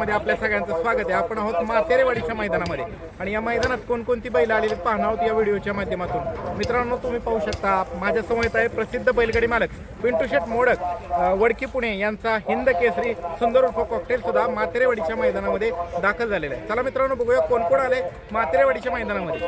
मध्ये आपल्या सगळ्यांचं स्वागत आहे. आपण आहोत मातेरेवाडीच्या मैदानामध्ये. आणि या मैदानात कोणकोणती बैल आलेली आहेत पाहणार आहोत या व्हिडिओच्या माध्यमातून. मित्रांनो तुम्ही पाहू शकता माझ्यासमोर आहे प्रसिद्ध बैलगाडी मालक पिंटू शेठ मोडक वडकी पुणे यांचा हिंद केसरी सुंदर उर्फ कॉकटेल सुद्धा मातेरेवाडीच्या मैदानामध्ये दाखल झालेला आहे. चला मित्रांनो बघूया कोण कोण आले मातेरेवाडीच्या मैदानामध्ये.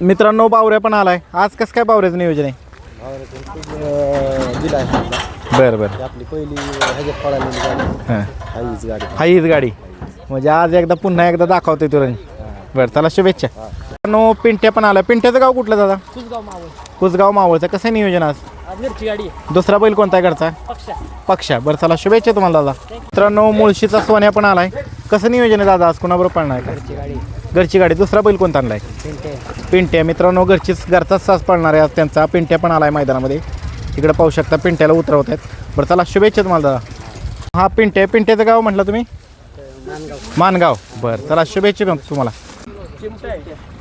मित्रांनो बावऱ्या पण आलाय. आज कसं काय बावऱ्याचं नियोजन आहे? दिला आहे बरं बरं. आपली पहिली ह्याच्यात पळालेली गाडी. हां. हाईच गाडी. हा हीच गाडी. म्हणजे आज एकदा पुन्हा एकदा दाखवतोय तो रंग बरं चला शुभेच्छा. मित्रांनो पिंट्या पण आला पिंट्याचं गाव कुठलं दादा? मावळ. कुसगाव मावळचं. कसं आहे नियोजन आज? आज घरची गाडी आहे. दुसरा बैल कोणता आहे घरचा? पक्षा. पक्षा. बरं चला शुभेच्छा तुम्हाला दादा. मित्रांनो मुळशीचा सोन्या पण आलाय. कसं नियोजन आहे दादा? आज कोणाबरोबर पळणार आहे? घरची गाडी. काय घरची गाडी दुसरा बैल कोणता आणलाय? पिंटे पिंट्या. मित्रांनो घरचीच घरचाच सास पळणार आहे आज त्यांचा पिंट्या पण आलाय मैदानामध्ये. इकडे पाहू शकता पिंट्याला उतरवत आहेत. बरं चला शुभेच्छा तुम्हाला दादा. हा पिंट्या. पिंट्याचं गाव म्हटलं तुम्ही? मानगाव. बरं चला शुभेच्छा मग तुम्हाला.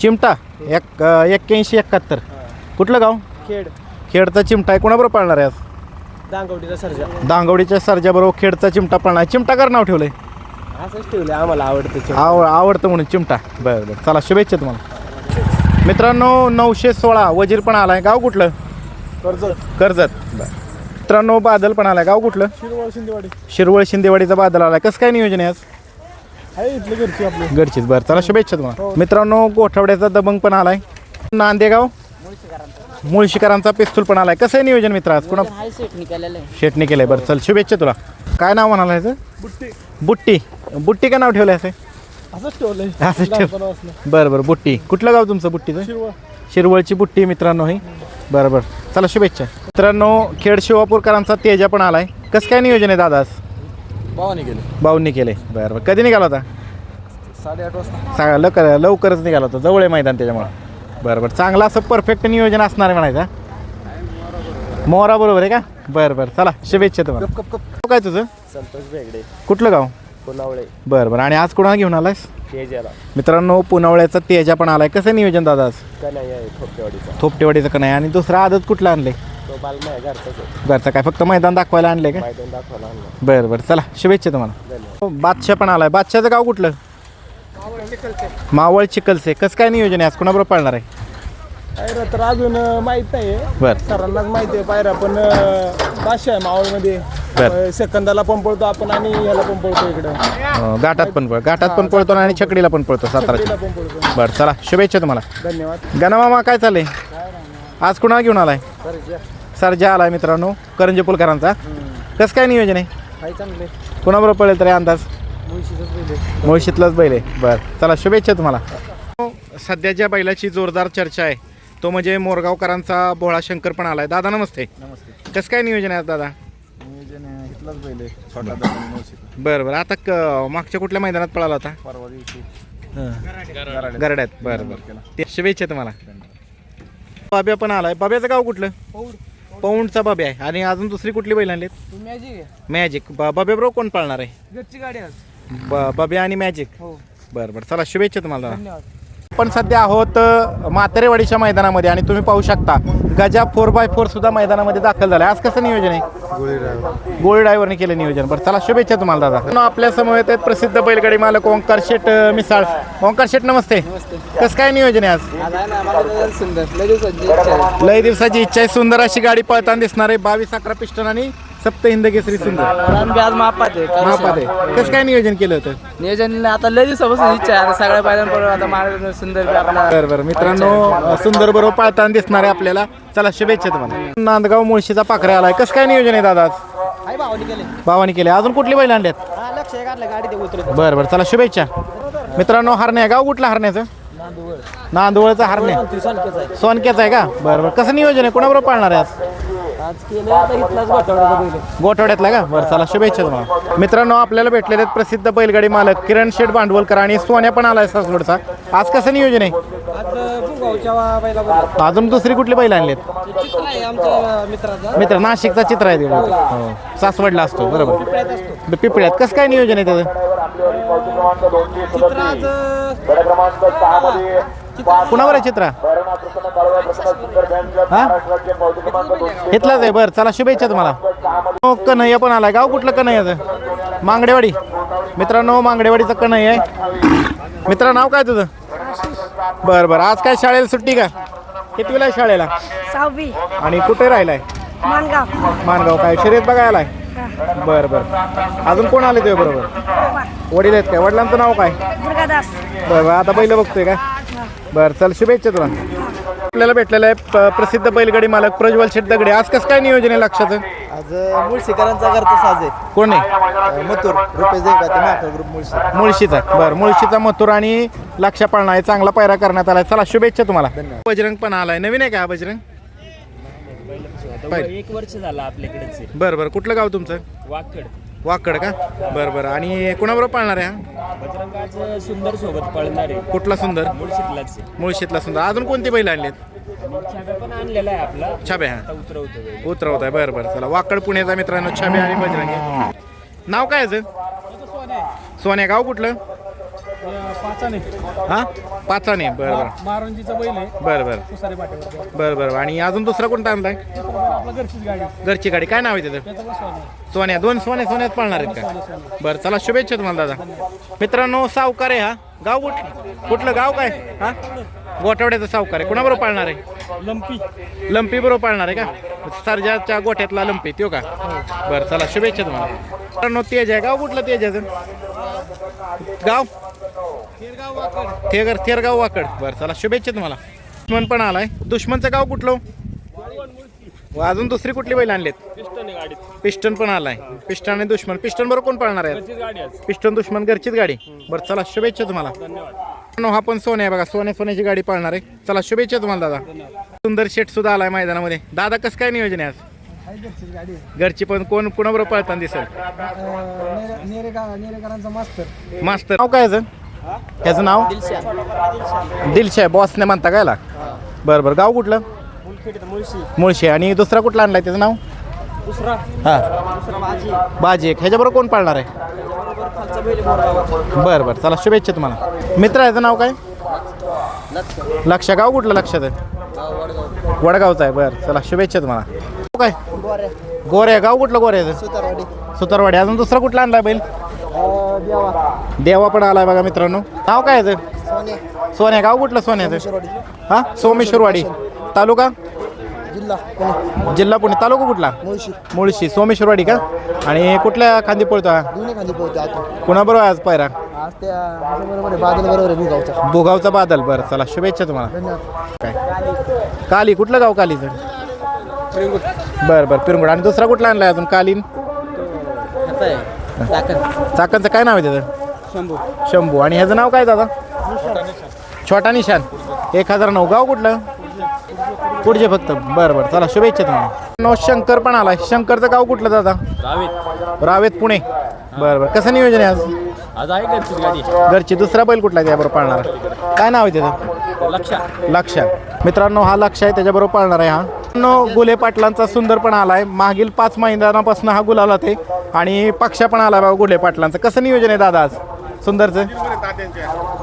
चिमटा आहे. एक एक्क्याऐंशी एकाहत्तर कुठलं गाव? खेड. खेडचा चिमटा आहे. कोणाबरोबर पाळणार आहे आज? दांगवडीचा सर्जा. दांगवडीच्या सरजाबरोबर खेडचा चिमटा पाळणार आहे. चिमटा कर नाव ठेवलंय. असंच ठेवलं आम्हाला आवडतं. आव आवडतं म्हणून चिमटा. बरं बरं. चला शुभेच्छा तुम्हाला. मित्रांनो नऊशे सोळा वजीर पण आलाय. गाव कुठलं? कर्जत. कर्जत. मित्रांनो बादल पण आलाय. गाव कुठलं? शिरवळ शिंदेवाडी. शिरवळ शिंदेवाडीचा बादल आलाय. कसं काय नियोजन आहे आज? गडचीच बरं चला शुभेच्छा तुम्हाला. मित्रांनो गोठवड्याचा दबंग पण आलाय. नांदेगाव? मुळशीकरांचा पिस्तूल पण आलाय. कसं आहे नियोजन मित्र आज? कुणा हाय सेट आहे. शेटने केलंय बरं चल शुभेच्छा तुला. काय नाव म्हणाला ह्याचं? बुट्टी. बुट्टी. बुट्टी काय नाव ठेवलं असं? असंच ठेवलंय. असंच ठेव लहानपणापासून. बरं बरं बुट्टी. कुठलं गाव तुमचं बुट्टीचं शिरवळ. शिरवळची बुट्टी मित्रांनो ही. बरं बरं. चला शुभेच्छा. मित्रांनो खेड शिवापूरकरांचा तेजा पण आलाय. कसं काय नियोजन आहे दादा आज? भावाने गेले भाऊंनी केले. बरं बरं. कधी निघाला होता? साडेआठ वाजता. सांगा लवकर लवकरच निघाला होता. जवळ आहे मैदान त्याच्यामुळे. बरं बरं. चांगलं असं परफेक्ट नियोजन असणार आहे म्हणायचं मोहरा बरोबर आहे का? बरं बरं. चला शुभेच्छा तुम्हाला. नाव काय तुझं? संतोष बेगडे. कुठलं गाव? कोणावळे बरं बरं. आणि आज कोणाला घेऊन आलायस? तेजाला. मित्रांनो पुनवळ्याचा तेजा पण आलाय. कसं नियोजन दादा आज? कन्हैया आहे ठोकेवाडीचा थोपटेवाडीचं का नाही आणि दुसरा आदत कुठला आणले तो आहे घरचाच आहे. घरचा काय? फक्त मैदान दाखवायला आणले का? मैदान दाखवायला आणला बरं बरं. चला शुभेच्छा तुम्हाला. बादशाह पण आलाय. बादशाहचं गाव कुठलं? मावळ चिकलसे कसं काय नियोजन आहे? आज कोणाबरोबर पाळणार आहे? पायरा तर अजून अं, माहीत नाही. बरं. सरांनाच माहिती आहे पायरा पण अं, बादशाह आहे मावळमध्ये. बरं. अं, सेकंदाला पण पळतो आपण आणि ह्याला पण पळतो इकडं. अं, घाटात पण पळ घाटात पण पळतो आणि छकडीला पण पळतो साताराच्या तिला पण पळतो. बरं चला शुभेच्छा तुम्हाला. धन्यवाद. गणमामा काय चाललंय? आज कुणाला घेऊन आलाय? सरजा. आलाय मित्रांनो करंजे पुलकरांचा. कसं काय नियोजन आहे? चांगले कुणाबरोबर पळेल तरी अंदाज? मुळशीतलाच बैल आहे. बरं. चला शुभेच्छा तुम्हाला. सध्या ज्या बैलाची जोरदार चर्चा आहे तो म्हणजे मोरगावकरांचा भोळा शंकर पण आलाय. दादा नमस्ते. नमस्ते. कसं काय नियोजन आहे दादा? नियोजन इथलाच छोटा बरं बरं. आता क- मागच्या कुठल्या मैदानात पळाला होता? परवा दिवशी. गरड्यात. बरं बरं. ते शुभेच्छा तुम्हाला. बाब्या पण आलाय. बाब्याचं गाव कुठलं? पौंडचा बाब्या आहे. आणि अजून दुसरी कुठली बैल आणलीत? मॅजिक. मॅजिक बाब्या बरोबर कोण पाळणार आहे? घरची गाडी आज. ब- बाब्या आणि मॅजिक. हो. बरं बरं. चला शुभेच्छा तुम्हाला. धन्यवाद. आपण सध्या आहोत अ, म्हातारेवाडीच्या मैदानामध्ये आणि तुम्ही पाहू शकता गजा फोर बाय फोर सुद्धा मैदानामध्ये दाखल झालाय. आज कसं नियोजन आहे? गोळी ड्रायव्हरने केलं नियोजन. बरं चला शुभेच्छा तुम्हाला दादा. न आपल्यासमोर आहेत प्रसिद्ध बैलगाडी मालक ओंकार शेट मिसाळ. ओंकार शेट नमस्ते. कसं काय नियोजन आहे आज? लय दिवसाची इच्छा आहे. सुंदर अशी गाडी पळताना दिसणार आहे. बावीस अकरा पिस्टन आणि सप्त हिंद केसरी सुंदर. आज मापात आहे महापात आहे. कसं काय नियोजन केलं होतं? नियोजन आता लय दिवसापासून इच्छा आहे. आता सगळ्या पायऱ्यांवर आता महाराज सुंदर बी आपला बरं बरं. मित्रांनो सुंदर बरोबर पाळताना दिसणार आहे आपल्याला. चला शुभेच्छा तुम्हाला. नांदगाव मुळशीचा पाखरे आलाय. कसं काय नियोजन आहे दादा आज? भावानी केले. भावानी केले. अजून कुठली बैल आणल्यात? हा लक्ष काढलं गाडी ते उतरत बरं बरं. चला शुभेच्छा. मित्रांनो हरण्या. गाव कुठलं हरण्याचं? नांदवळचं हरण्या. आहे. सोनक्याचं आहे का? बरं बरं. कसं नियोजन आहे? कोणाबरोबर पाळणार आहे आज? गोठवड्यातला का? बरं चला शुभेच्छा तुम्हाला. मित्रांनो आपल्याला भेटलेले आहेत प्रसिद्ध बैलगाडी मालक किरण शेठ भांडवलकर आणि सोन्या पण आलाय सासवडचा. आज कसं नियोजन आहे? अजून दुसरी कुठली बैल आणलीत? मित्र नाशिकचा चित्र आहे. हो. सासवडला असतो बरोबर. पिपळ्यात कसं काय नियोजन आहे त्याचं? कुणावर आहे चित्रा? हा? इथलाच आहे बरं चला शुभेच्छा तुम्हाला. हो, कन्हैया पण आलाय. गाव कुठलं कन्हैयाचं? मांगडेवाडी. मित्रांनो मांगडेवाडीचं कन्हैया आहे. मित्रा नाव काय तुझं? बरं बरं. आज काय शाळेला सुट्टी का? कितवीला आहे शाळेला? सहावी. आणि कुठे राहिलाय? मानगाव मानगाव काय शर्यत बघायला आहे बरं बरं. अजून कोण आले तुझ्या बरोबर? वडील आहेत काय? वडिलांचं नाव काय? दुर्गादास. बरं बरं. आता बैल बघतोय काय? बरं चल शुभेच्छा तुला. आपल्याला भेटलेलं आहे प्रसिद्ध बैलगाडी मालक प्रज्वल शेट दगडे. आज कसं काय नियोजन आहे लक्षाचं? आज मुळशीकरांचा घरचा साज आहे. कोण आहे? मथुर. रुपेश ते ग्रुप मुळशी. मुळशीचा बरं मुळशीचा मथुर आणि लक्ष पाळणा आहे. चांगला पायरा करण्यात आलाय. चला शुभेच्छा तुम्हाला. बजरंग पण आलाय. नवीन आहे का हा बजरंग पाहिलं. एक वर्ष झालं आपल्याकडेच. बरं बरं. कुठलं गाव तुमचं? वाकड. वाकड का? बरं बरं. आणि कोणाबरोबर पाळणार आहे हा? बजरंगाज सुंदर सोबत पळणार आहे. कुठला सुंदर? मुळशीतलाच. आहे. मुळशीतला सुंदर. अजून कोणती बैल आणलीत? आणि छाप्या पण आणलेला आहे आपला. छाब्या आता उतरवतो बैल. उतरवत आहे. बरं बरं. चला वाकड पुण्याचा मित्रांनो छाबे आणि बजरंगी. नाव काय याचं? सोन्या. गाव कुठलं? पाचाने. हा? पाचाने बरं बरं. मारुंजीचा बैल आहे. बरं बरं. आणि अजून दुसरा कोणता आणलाय? आपला घरचीच गाडी. घरची गाडी. काय नाव आहे त्याचं त्याचा पण स्वामी सोन्या. दोन सोन्या सोन्यात पाळणार आहेत का? बरं चला शुभेच्छा तुम्हाला दादा. मित्रांनो सावकार आहे हा. गाव कुठलं? कुठलं गाव काय? हा? गोठवड्याचा सावकार आहे. कोणाबरोबर पाळणार आहे? लंपी. लंपी बरोबर पाळणार आहे का? सरजाच्या गोठ्यातला लंपी त्यो का? बरं चला शुभेच्छा तुम्हाला. मित्रांनो तेज आहे. गाव कुठलं तेज आहे? गाव? थेगर थेरगाव वाकड. बरं चला शुभेच्छा तुम्हाला. दुश्मन पण आलाय. दुश्मनचं गाव कुठलं व अजून दुसरी कुठली बैल आणलीत? पिस्टन पण आलाय. पिस्टन आणि दुश्मन. पिस्टन बरोबर कोण पाळणार आहे? पिस्टन दुश्मन घरचीच गाडी. बरं चला शुभेच्छा तुम्हाला. हा पण सोन्या आहे बघा. सोन्या सोन्याची गाडी पाळणार आहे. चला शुभेच्छा तुम्हाला दादा. सुंदर शेट सुद्धा आलाय मैदानामध्ये. दादा कसं काय नियोजन आहे आज? घरची पण कोण कोणाबरोबर पळताना दिसेल? नेरेकरांचा मास्तर. मास्तर. नाव काय त्याचं नाव? दिलशाय बॉसने म्हणता काय याला? बरं बरं. गाव कुठलं? मुळशी. आणि दुसरा कुठला आणलाय? त्याचं नाव? हा. बाजी. एक. ह्याच्याबरोबर कोण पाळणार आहे? बरं बरं. चला शुभेच्छा तुम्हाला. मित्र याचं नाव काय? लक्ष. गाव कुठलं लक्षात आहे? वडगावचं आहे. बरं. चला शुभेच्छा तुम्हाला. काय? गोरे. गाव कुठलं गोऱ्याचं सुतारवाडी. सुतारवाडी. अजून दुसरा कुठला आणलाय बैल? देवा पण आलाय बघा मित्रांनो. नाव काय याचं? सोने सोन्या गाव कुठलं सोन्याचं हा? सोमेश्वरवाडी. तालुका? जिल्हा पुणे. जिल्हा पुणे. तालुका कुठला? मुळशी. मुळशी. सोमेश्वरवाडी का? आणि कुठल्या खांदी पळतो हा? कुणाबरोबर आज पायरा? आज त्या बरोबर आहे बादल बरोबर आहे भुगावचा. बादल. बरं चला शुभेच्छा तुम्हाला. धन्यवाद. काय? काली कुठलं गाव कालीचं? बरं बरं पिरंगुड आणि दुसरा कुठला आणलाय अजून? कालीन? चाकणचं काय नाव आहे त्याचं? शंभू. शंभू. आणि ह्याचं नाव काय दादा? छोटा निशान. एक हजार नऊ. गाव कुठलं? पुढचे फक्त. बरं बरं. चला शुभेच्छा तुम्हाला. नो शंकर पण आलाय. शंकरचं गाव कुठलं दादा? रावेत. रावेत पुणे. बरं बरं. कसं नियोजन आहे आज? आज आहे गाडी. घरची. दुसरा बैल कुठला आहे त्याबरोबर पाळणार? काय नाव आहे त्याचं? लक्षा. लक्ष. मित्रांनो हा लक्ष आहे. त्याच्याबरोबर पाळणार आहे हा. गुले पाटलांचा सुंदर पण आलाय. मागील पाच मैदानापासून हा गुलाला ते आणि पक्षा पण आला बाबा गुले पाटलांचं. कसं नियोजन आहे दादा आज? सुंदरचं?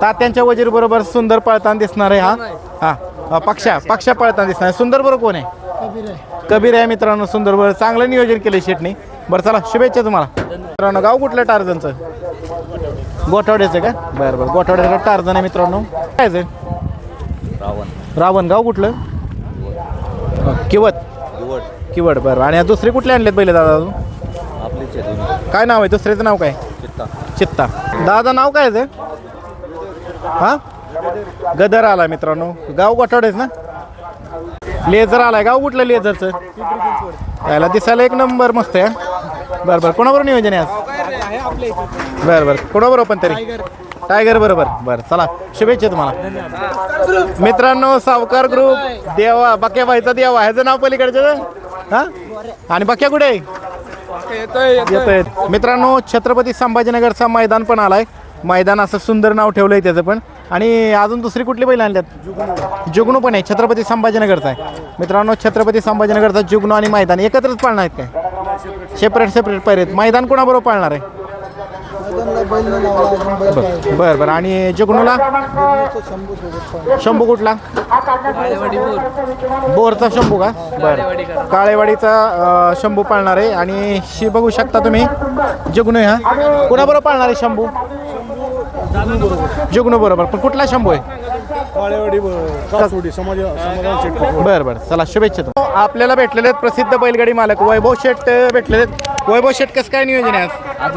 तात्यांच्या वजीर बरोबर सुंदर पळताना दिसणार आहे हा. हा. पक्षा पक्षा पळताना दिसणार आहे. सुंदर बरोबर कोण आहे? कबीर आहे. मित्रांनो सुंदर बरोबर चांगलं नियोजन केलं शेटनी. बरं चला शुभेच्छा तुम्हाला. मित्रांनो गाव कुठलं टार्झनचं गोठवड्याचं का? बरं बरं. गोठवड्याचं टार्झन आहे मित्रांनो. काय आहे? रावण. गाव कुठलं? किवत? किवट बरं. आणि दुसरे कुठले आणलेत पहिले दादा अजून? काय नाव आहे? दुसऱ्याचं नाव काय? चित्ता. दादा नाव काय आहे ते? हा? गदर आला मित्रांनो. गाव गोठवडेच ना? लेझर आलाय. गाव कुठलं लेझरचं? याला दिसायला एक नंबर मस्त आहे. बरं बरं. कोणाबरोबर नियोजन आहे आज? बरं बरं. कोणाबरोबर पण तरी? टायगर बरोबर? बरं चला. शुभेच्छा तुम्हाला. मित्रांनो सावकार ग्रुप देवा बक्याबाईचा देवा. ह्याचं नाव पलीकडचं हा? आणि बक्या कुठे आहे? येतोय. मित्रांनो छत्रपती संभाजीनगरचा मैदान पण आलाय. मैदान असं सुंदर नाव ठेवलं आहे त्याचं पण. आणि अजून दुसरी कुठली बैल आणल्यात? जुगनू पण आहे. छत्रपती संभाजीनगरचा आहे. मित्रांनो छत्रपती संभाजीनगरचा जुगनू आणि मैदान एकत्रच पाळणार आहेत काय? सेपरेट सेपरेट पैरेत मैदान कोणाबरोबर पाळणार आहे? बर बैल नाही लावला अजून बैल काय बरं बरं आणि जुगनूला शंभू सोबत शंभू कुठला? बोरचा शंभू का? बरं. काळेवाडीचा अं, शंभू पाळणार. आहे आणि शी बघू शकता तुम्ही जुगनू हा? कुणाबरोबर पाळणार आहे शंभू? जुगनू बरोबर. पण कुठला शंभू आहे? काळेवाडी कासोडी समाज समाधान शेट बरं बरं. चला शुभेच्छा तुम्हाला. आपल्याला भेटलेले आहेत प्रसिद्ध बैलगाडी मालक वैभव शेठ अं, भेटलेले आहेत. वैभव शेठ कसं काय नियोजन आहे आज?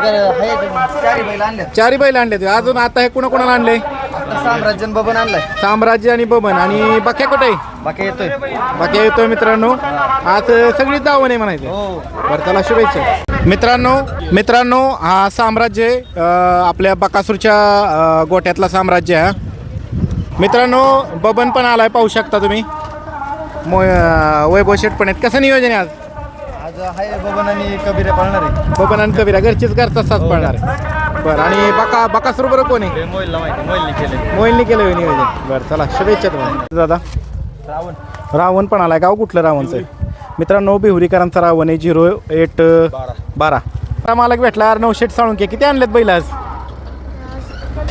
चारी बैल आणले चारही बैल आणले अजून आता हे कुणा कोणाला आणले साम्राज्यन बबन आणलाय. साम्राज्य आणि बबन. आणि बाक्या कुठे? आहे बाकी येतोय. बाकी येतोय मित्रांनो. आज सगळी दावण आहे म्हणायचं. हो. बरं चला शुभेच्छा. मित्रांनो मित्रांनो हा साम्राज्य आपल्या बकासूरच्या गोट्यातला साम्राज्य आहे हा. मित्रांनो बबन पण आलाय पाहू शकता तुम्ही. मो वैभव शेट पण आहेत. कसं नियोजन आहे आज? आज आहे बबन आणि कबीर पाळणार आहे. बबन आणि कविरा घरचीच घरचा साथ पडणार आहे. बरं आणि बका बकासूर बरोबर कोण आहे? मोईलला माहिती मोईलने केले मोहिलनी केलं नियोजन. बरं चला शुभेच्छा तुम्हाला. दादा? रावण. रावण पण आलाय. गाव कुठलं रावणचं आहे? मित्रांनो बिहुरीकरांचा रावण आहे झिरो एट बारा. बारा. मालक भेटला. यार नऊशेट साळुंके. किती आणलेत बैल आज?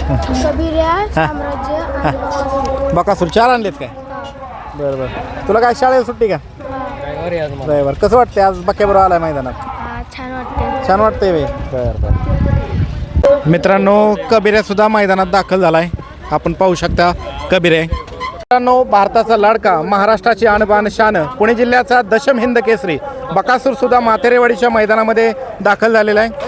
कबिर्या साम्राज्य आणि बकासूर. बकासूर चार आणलेत काय? बरं बरं. तुला काय शाळेला सुट्टी का? बरं बरं. कसं वाटतंय आज बक्याबरोबर आलाय मैदानात? हा, छान वाटते छान वाटतंय बे. बरं बरं. मित्रांनो कबिऱ्या सुद्धा मैदानात दाखल झालाय. आपण पाहू शकता कबिरे. मित्रांनो भारताचा लाडका महाराष्ट्राची आणबान शान पुणे जिल्ह्याचा दशम हिंद केसरी बकासूर सुद्धा मातेरेवाडीच्या मैदानामध्ये दाखल झालेला आहे.